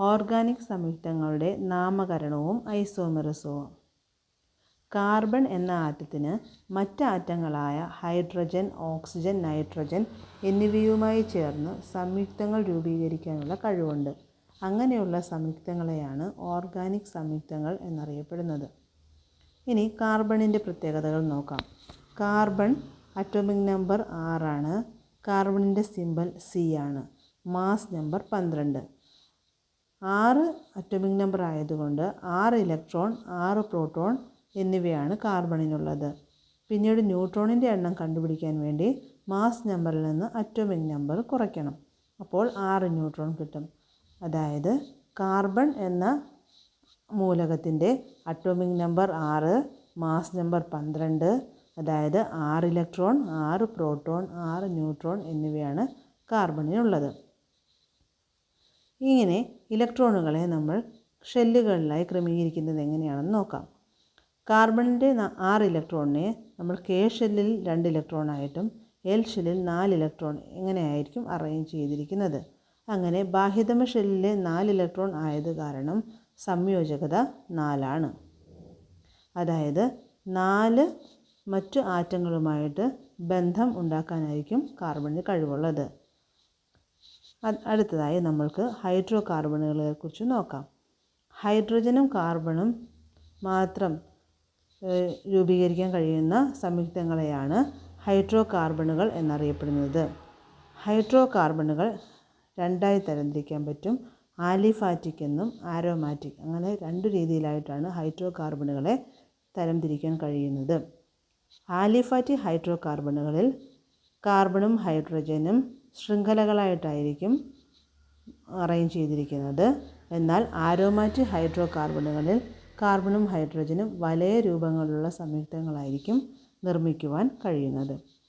Organic സംയുക്തങ്ങളുടെ നാമകരണവും ഐസോമെറിസവും carbon എന്ന ആറ്റത്തിന് മറ്റ് ആറ്റങ്ങളായ hydrogen oxygen nitrogen എന്നിവയുമായി ചേർന്ന് സംയുക്തങ്ങൾ രൂപീകരിക്കാനുള്ള കഴിവുണ്ട്. അങ്ങനെയുള്ള സംയുക്തങ്ങളെയാണ് ഓർഗാനിക് സംയുക്തങ്ങൾ എന്നറിയപ്പെടുന്നത്. ഇനി കാർബണിന്റെ പ്രത്യേകതകൾ നോക്കാം. കാർബൺ അറ്റോമിക് നമ്പർ ആറാണ്. കാർബണിന്റെ സിമ്പൽ സി ആണ്. മാസ് നമ്പർ പന്ത്രണ്ട്. ആറ് അറ്റോമിക് നമ്പർ ആയതുകൊണ്ട് ആറ് ഇലക്ട്രോൺ ആറ് പ്രോട്ടോൺ എന്നിവയാണ് കാർബണിനുള്ളത്. പിന്നീട് ന്യൂട്രോണിന്റെ എണ്ണം കണ്ടുപിടിക്കാൻ വേണ്ടി മാസ് നമ്പറിൽ നിന്ന് അറ്റോമിക് നമ്പർ കുറയ്ക്കണം. അപ്പോൾ ആറ് ന്യൂട്രോൺ കിട്ടും. അതായത് കാർബൺ എന്ന മൂലകത്തിന്റെ അറ്റോമിക് നമ്പർ ആറ് മാസ് നമ്പർ പന്ത്രണ്ട് അതായത് ആറ് ഇലക്ട്രോൺ ആറ് പ്രോട്ടോൺ ആറ് ന്യൂട്രോൺ എന്നിവയാണ് കാർബണിനുള്ളത്. ഇങ്ങനെ ഇലക്ട്രോണുകളെ നമ്മൾ ഷെല്ലുകളിലായി ക്രമീകരിക്കുന്നത് എങ്ങനെയാണെന്ന് നോക്കാം. കാർബണിന്റെ ആറ് ഇലക്ട്രോണിനെ നമ്മൾ കെ ഷെല്ലിൽ രണ്ട് ഇലക്ട്രോണായിട്ടും എൽ ഷെല്ലിൽ നാല് ഇലക്ട്രോൺ എങ്ങനെയായിരിക്കും അറേഞ്ച് ചെയ്തിരിക്കുന്നത്. അങ്ങനെ ബാഹ്യതമ ഷെല്ലിലെ നാല് ഇലക്ട്രോൺ ആയത് കാരണം സംയോജകത നാലാണ്. അതായത് നാല് മറ്റു ആറ്റങ്ങളുമായിട്ട് ബന്ധം ഉണ്ടാക്കാനായിരിക്കും കാർബണിന് കഴിവുള്ളത്. അടുത്തതായി നമ്മൾക്ക് ഹൈഡ്രോ കാർബണുകളെ കുറിച്ച് നോക്കാം. ഹൈഡ്രജനും കാർബണും മാത്രം രൂപീകരിക്കാൻ കഴിയുന്ന സംയുക്തങ്ങളെയാണ് ഹൈഡ്രോ കാർബണുകൾ എന്നറിയപ്പെടുന്നത്. ഹൈഡ്രോ കാർബണുകൾ രണ്ടായി തരംതിരിക്കാൻ പറ്റും. ആലിഫാറ്റിക് എന്നും ആരോമാറ്റിക് അങ്ങനെ രണ്ട് രീതിയിലായിട്ടാണ് ഹൈഡ്രോ കാർബണുകളെ തരംതിരിക്കാൻ കഴിയുന്നത്. ആലിഫാറ്റിക് ഹൈഡ്രോ കാർബണുകളിൽ കാർബണും ഹൈഡ്രജനും ശൃംഖലകളായിട്ടായിരിക്കും അറേഞ്ച് ചെയ്തിരിക്കുന്നത്. എന്നാൽ ആരോമാറ്റിക് ഹൈഡ്രോ കാർബണുകളിൽ കാർബണും ഹൈഡ്രജനും വലയ രൂപങ്ങളുള്ള സംയുക്തങ്ങളായിരിക്കും നിർമ്മിക്കുവാൻ കഴിയുന്നത്.